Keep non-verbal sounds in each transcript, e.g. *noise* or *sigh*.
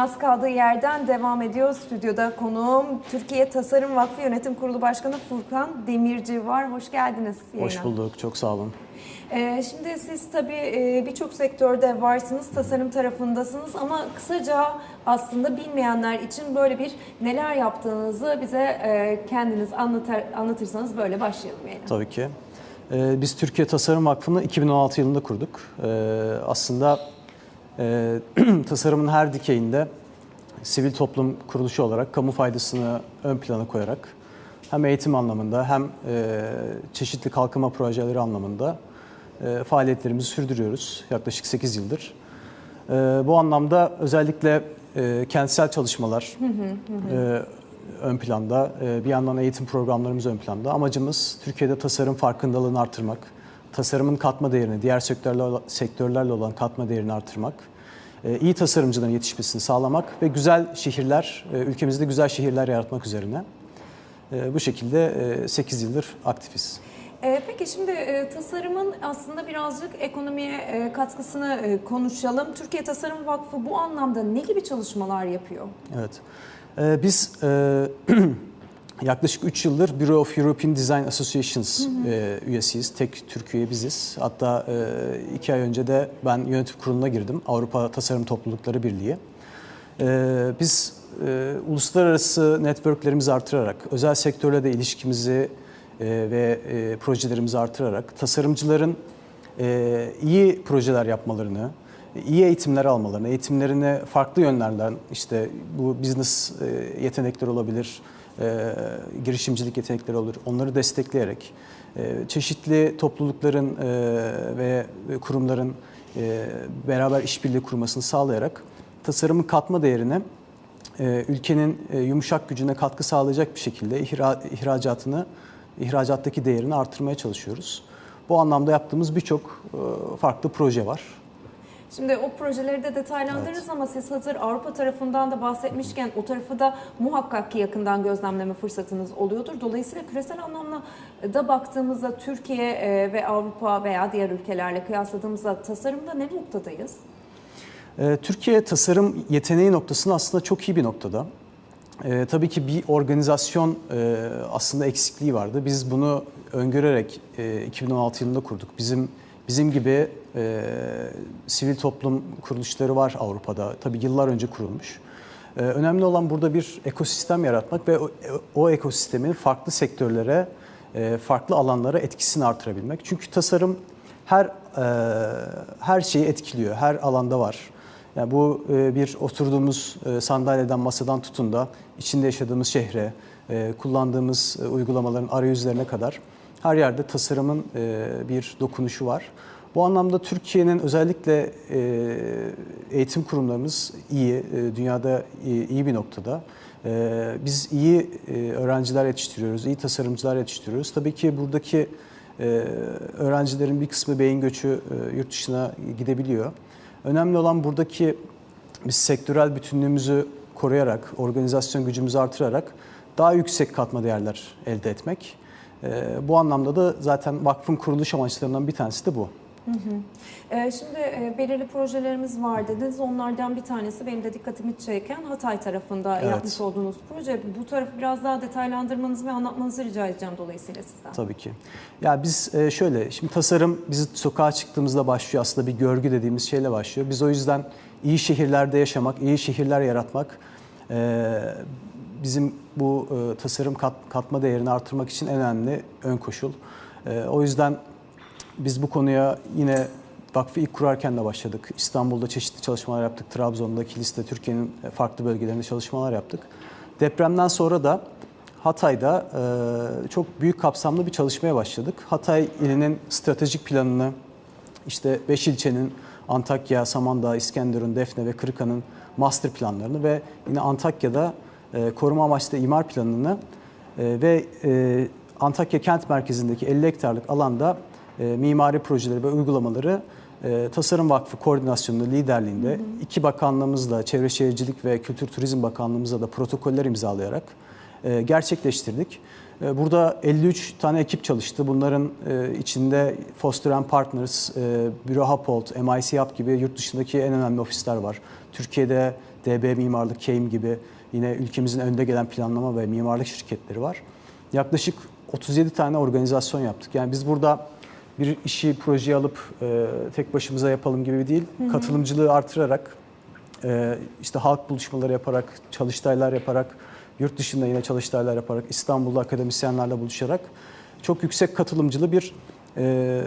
Dünyası kaldığı yerden devam ediyor. Stüdyoda konuğum Türkiye Tasarım Vakfı Yönetim Kurulu Başkanı Furkan Demirci var. Hoş geldiniz. Hoş yayına. bulduk, çok sağ olun. Ee, şimdi siz tabii e, birçok sektörde varsınız, tasarım tarafındasınız ama kısaca aslında bilmeyenler için böyle bir neler yaptığınızı bize e, kendiniz anlatır, anlatırsanız böyle başlayalım yayına. Tabii ki. Ee, biz Türkiye Tasarım Vakfı'nı 2016 yılında kurduk. Ee, aslında *clears throat* tasarımın her dikeyinde sivil toplum kuruluşu olarak kamu faydasını ön plana koyarak hem eğitim anlamında hem e, çeşitli kalkınma projeleri anlamında e, faaliyetlerimizi sürdürüyoruz yaklaşık 8 yıldır. E, bu anlamda özellikle e, kentsel çalışmalar ön planda, bir yandan eğitim programlarımız ön planda. Amacımız Türkiye'de tasarım farkındalığını artırmak, tasarımın katma değerini, diğer sektörlerle, sektörlerle olan katma değerini artırmak, e, iyi tasarımcıların yetişmesini sağlamak ve güzel şehirler, e, ülkemizde güzel şehirler yaratmak üzerine. E, Bu şekilde 8 yıldır aktifiz. Peki şimdi tasarımın aslında birazcık ekonomiye katkısını konuşalım. Türkiye Tasarım Vakfı bu anlamda ne gibi çalışmalar yapıyor? Evet. Biz *clears throat* yaklaşık 3 yıldır Bureau of European Design Associations e, üyesiyiz. Tek Türkiye biziz. Hatta 2 ay önce de ben yönetim kuruluna girdim. Avrupa Tasarım Toplulukları Birliği. Ee, biz e, uluslararası networklerimizi artırarak, özel sektörle de ilişkimizi e, ve e, projelerimizi artırarak tasarımcıların e, iyi projeler yapmalarını, iyi eğitimler almalarını, eğitimlerini farklı yönlerden işte bu business e, yetenekleri olabilir, e, girişimcilik yetenekleri olur. Onları destekleyerek e, çeşitli toplulukların ve kurumların beraber işbirliği kurmasını sağlayarak tasarımın katma değerini e, ülkenin yumuşak gücüne katkı sağlayacak bir şekilde ihra, ihracatını, ihracattaki değerini artırmaya çalışıyoruz. Bu anlamda yaptığımız birçok farklı proje var. Şimdi o projeleri de detaylandırırız ama siz hazır Avrupa tarafından da bahsetmişken o tarafı da muhakkak ki yakından gözlemleme fırsatınız oluyordur. Dolayısıyla küresel anlamda da baktığımızda Türkiye e, ve Avrupa veya diğer ülkelerle kıyasladığımızda tasarımda ne noktadayız? Ee, Türkiye tasarım yeteneği noktasında aslında çok iyi bir noktada. Ee, tabii ki bir organizasyon e, aslında eksikliği vardı. Biz bunu öngörerek e, 2016 yılında kurduk. Bizim bizim gibi e, sivil toplum kuruluşları var Avrupa'da. Tabii yıllar önce kurulmuş. Ee, önemli olan burada bir ekosistem yaratmak ve o, o ekosistemin farklı sektörlere, e, farklı alanlara etkisini artırabilmek. Çünkü tasarım her e, her şeyi etkiliyor, her alanda var. Yani bu e, bir oturduğumuz e, sandalyeden, masadan tutun da içinde yaşadığımız şehre, e, kullandığımız e, uygulamaların arayüzlerine kadar her yerde tasarımın e, bir dokunuşu var. Bu anlamda Türkiye'nin özellikle e, eğitim kurumlarımız iyi, e, dünyada iyi, iyi bir noktada. E, Biz iyi e, öğrenciler yetiştiriyoruz, iyi tasarımcılar yetiştiriyoruz. Tabii ki buradaki e, öğrencilerin bir kısmı beyin göçü e, yurt dışına gidebiliyor. Önemli olan buradaki biz sektörel bütünlüğümüzü koruyarak, organizasyon gücümüzü artırarak daha yüksek katma değerler elde etmek. E, bu anlamda da zaten vakfın kuruluş amaçlarından bir tanesi de bu. Ee, Şimdi e, belirli projelerimiz var dediniz. Onlardan bir tanesi benim de dikkatimi çeken Hatay tarafında Evet. yapmış olduğunuz proje. Bu tarafı biraz daha detaylandırmanızı ve anlatmanızı rica edeceğim dolayısıyla sizden. Tabii ki. Ya biz e, şöyle, şimdi tasarım bizi sokağa çıktığımızda başlıyor aslında bir görgü dediğimiz şeyle başlıyor. Biz o yüzden iyi şehirlerde yaşamak, iyi şehirler yaratmak, e, bizim bu e, tasarım kat, katma değerini artırmak için en önemli ön koşul. E, O yüzden biz bu konuya yine vakfı ilk kurarken de başladık. İstanbul'da çeşitli çalışmalar yaptık. Trabzon'da, Kilis'te, Türkiye'nin farklı bölgelerinde çalışmalar yaptık. Depremden sonra da Hatay'da e, çok büyük kapsamlı bir çalışmaya başladık. Hatay ilinin stratejik planını, işte 5 ilçenin Antakya, Samandağ, İskenderun, Defne ve Kırıkhan'ın master planlarını ve yine Antakya'da e, koruma amaçlı imar planını e, ve e, Antakya kent merkezindeki 50 hektarlık alanda e, mimari projeleri ve uygulamaları e, Tasarım Vakfı koordinasyonunda, liderliğinde iki bakanlığımızla, Çevre Şehircilik ve Kültür Turizm Bakanlığımızla da protokoller imzalayarak e, gerçekleştirdik. E, Burada 53 tane ekip çalıştı. Bunların e, içinde Foster and Partners, e, Büro Happold, MIC Hub gibi yurt dışındaki en önemli ofisler var. Türkiye'de DB Mimarlık, KEİM gibi yine ülkemizin önde gelen planlama ve mimarlık şirketleri var. Yaklaşık 37 tane organizasyon yaptık. Yani biz burada bir işi projeye alıp e, tek başımıza yapalım gibi değil, katılımcılığı artırarak ee, işte halk buluşmaları yaparak, çalıştaylar yaparak, yurt dışında yine çalıştaylar yaparak, İstanbul'da akademisyenlerle buluşarak çok yüksek katılımcılı bir e,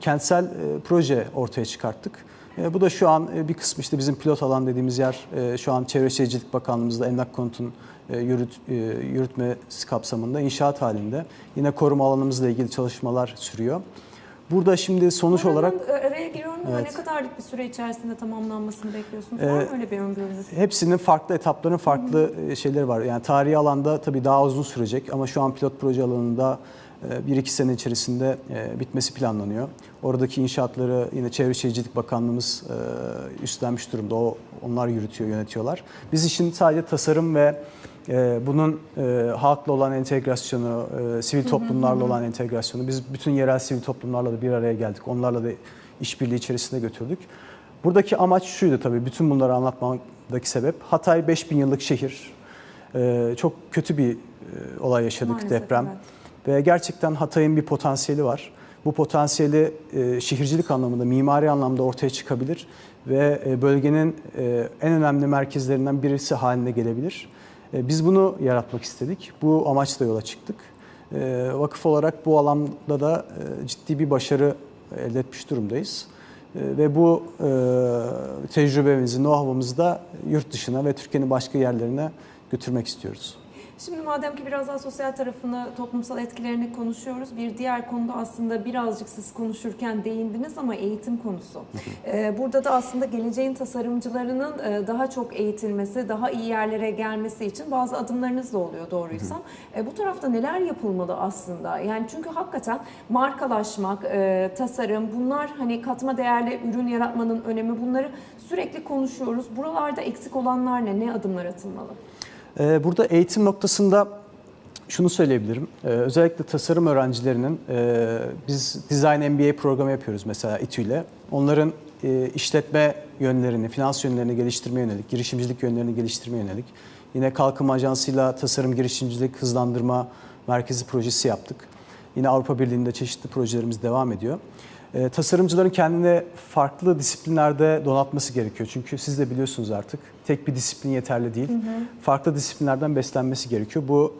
kentsel e, proje ortaya çıkarttık. E, bu da şu an e, bir kısmı işte bizim pilot alan dediğimiz yer e, şu an Çevre Şehircilik Bakanlığımızda Emlak Konut'un yürüt, yürütmesi kapsamında inşaat halinde. Yine koruma alanımızla ilgili çalışmalar sürüyor. Burada şimdi sonuç Hemen olarak araya giriyorum ama Evet. ne kadarlık bir süre içerisinde tamamlanmasını bekliyorsunuz? Ee, Var mı öyle bir öngörünüz? Hepsinin farklı etapların farklı e, şeyleri var. Yani tarihi alanda tabii daha uzun sürecek ama şu an pilot proje alanında 1-2 sene içerisinde e, bitmesi planlanıyor. Oradaki inşaatları yine Çevre Şehircilik Bakanlığımız e, üstlenmiş durumda. O onlar yürütüyor, yönetiyorlar. Biz işin sadece tasarım ve e, bunun e, halkla olan entegrasyonu, e, sivil toplumlarla olan entegrasyonu. Biz bütün yerel sivil toplumlarla da bir araya geldik. Onlarla da işbirliği içerisinde götürdük. Buradaki amaç şuydu tabii bütün bunları anlatmamdaki sebep. Hatay 5000 yıllık şehir. Ee, çok kötü bir e, olay yaşadık Maalesef, deprem. evet. Ve gerçekten Hatay'ın bir potansiyeli var. Bu potansiyeli e, şehircilik anlamında, mimari anlamda ortaya çıkabilir ve bölgenin en önemli merkezlerinden birisi haline gelebilir. E, biz bunu yaratmak istedik. Bu amaçla yola çıktık. E, vakıf olarak bu alanda da e, ciddi bir başarı elde etmiş durumdayız. Ve bu tecrübemizi, know-how'ımızı da yurt dışına ve Türkiye'nin başka yerlerine götürmek istiyoruz. Şimdi madem ki biraz daha sosyal tarafını, toplumsal etkilerini konuşuyoruz. Bir diğer konuda aslında birazcık siz konuşurken değindiniz ama eğitim konusu. Ee, Burada da aslında geleceğin tasarımcılarının e, daha çok eğitilmesi, daha iyi yerlere gelmesi için bazı adımlarınız da oluyor doğruysam. E, Bu tarafta neler yapılmalı aslında? Yani çünkü hakikaten markalaşmak, e, tasarım bunlar hani katma değerli ürün yaratmanın önemi bunları sürekli konuşuyoruz. Buralarda eksik olanlar ne? Ne adımlar atılmalı? Ee, Burada eğitim noktasında şunu söyleyebilirim. Ee, Özellikle tasarım öğrencilerinin e, biz Design MBA programı yapıyoruz mesela İTÜ ile. Onların e, işletme yönlerini, finans yönlerini geliştirmeye yönelik, girişimcilik yönlerini geliştirmeye yönelik. Yine Kalkınma Ajansı'yla tasarım girişimcilik hızlandırma merkezi projesi yaptık. Yine Avrupa Birliği'nde çeşitli projelerimiz devam ediyor. Ee, tasarımcıların kendine farklı disiplinlerde donatması gerekiyor. Çünkü siz de biliyorsunuz artık tek bir disiplin yeterli değil. Farklı disiplinlerden beslenmesi gerekiyor. Bu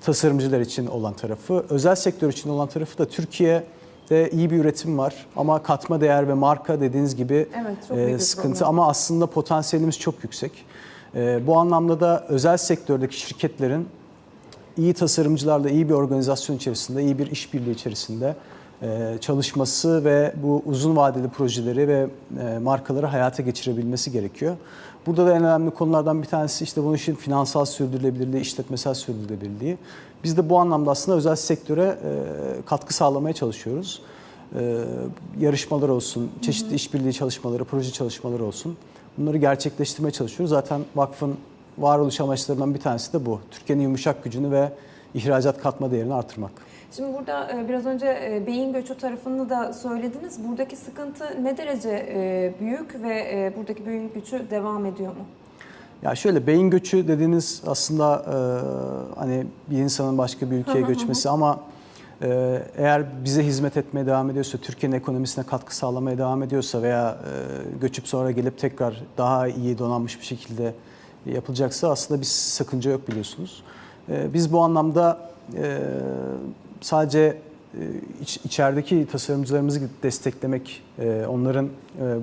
tasarımcılar için olan tarafı. Özel sektör için olan tarafı da Türkiye'de iyi bir üretim var. Ama katma değer ve marka dediğiniz gibi Evet, e, sıkıntı. Ama aslında potansiyelimiz çok yüksek. E, bu anlamda da özel sektördeki şirketlerin iyi tasarımcılarla iyi bir organizasyon içerisinde, iyi bir işbirliği içerisinde e, çalışması ve bu uzun vadeli projeleri ve e, markaları hayata geçirebilmesi gerekiyor. Burada da en önemli konulardan bir tanesi işte bunun için finansal sürdürülebilirliği, işletmesel sürdürülebilirliği. Biz de bu anlamda aslında özel sektöre e, katkı sağlamaya çalışıyoruz. E, Yarışmalar olsun, çeşitli işbirliği çalışmaları, proje çalışmaları olsun. Bunları gerçekleştirmeye çalışıyoruz. Zaten vakfın varoluş amaçlarından bir tanesi de bu. Türkiye'nin yumuşak gücünü ve ihracat katma değerini artırmak. Şimdi burada e, biraz önce e, beyin göçü tarafını da söylediniz. Buradaki sıkıntı ne derece e, büyük ve buradaki beyin göçü devam ediyor mu? Ya şöyle beyin göçü dediğiniz aslında e, hani bir insanın başka bir ülkeye göçmesi ama e, eğer bize hizmet etmeye devam ediyorsa, Türkiye'nin ekonomisine katkı sağlamaya devam ediyorsa veya e, göçüp sonra gelip tekrar daha iyi donanmış bir şekilde yapılacaksa aslında bir sakınca yok biliyorsunuz. E, biz bu anlamda e, sadece e, iç, içerideki tasarımcılarımızı desteklemek, e, onların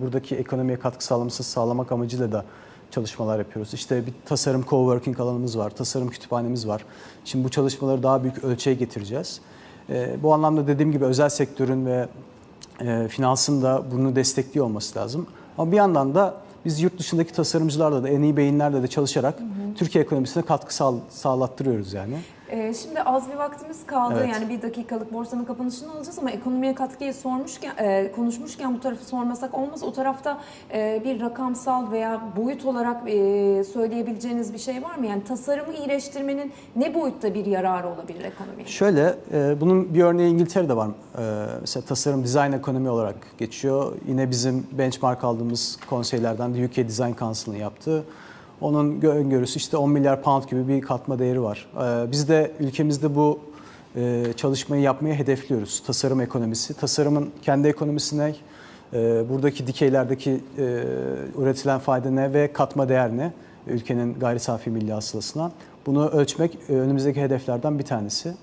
buradaki ekonomiye katkı sağlaması sağlamak amacıyla da çalışmalar yapıyoruz. İşte bir tasarım coworking alanımız var, tasarım kütüphanemiz var. Şimdi bu çalışmaları daha büyük ölçeğe getireceğiz. Bu anlamda dediğim gibi özel sektörün ve finansın da bunu destekliyor olması lazım. Ama bir yandan da biz yurt dışındaki tasarımcılarla da en iyi beyinlerle de çalışarak Türkiye ekonomisine katkı sağ, sağlattırıyoruz yani. E, şimdi az bir vaktimiz kaldı. Evet. Yani bir dakikalık borsanın kapanışını alacağız ama ekonomiye katkıyı sormuşken, e, konuşmuşken bu tarafı sormasak olmaz. O tarafta e, bir rakamsal veya boyut olarak e, söyleyebileceğiniz bir şey var mı? Yani tasarımı iyileştirmenin ne boyutta bir yararı olabilir ekonomiye? Şöyle, e, bunun bir örneği İngiltere'de var. E, mesela tasarım design ekonomi olarak geçiyor. Yine bizim benchmark aldığımız konseylerden de UK Design Council'ın yaptığı. Onun gö- öngörüsü işte 10 milyar pound gibi bir katma değeri var. Ee, Biz de ülkemizde bu e, çalışmayı yapmayı hedefliyoruz. Tasarım ekonomisi. Tasarımın kendi ekonomisi ne? Ee, Buradaki dikeylerdeki e, üretilen fayda ne ve katma değer ne? Ülkenin gayri safi milli hasılasına. Bunu ölçmek e, önümüzdeki hedeflerden bir tanesi.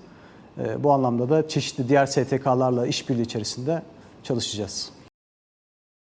E, Bu anlamda da çeşitli diğer STK'larla işbirliği içerisinde çalışacağız.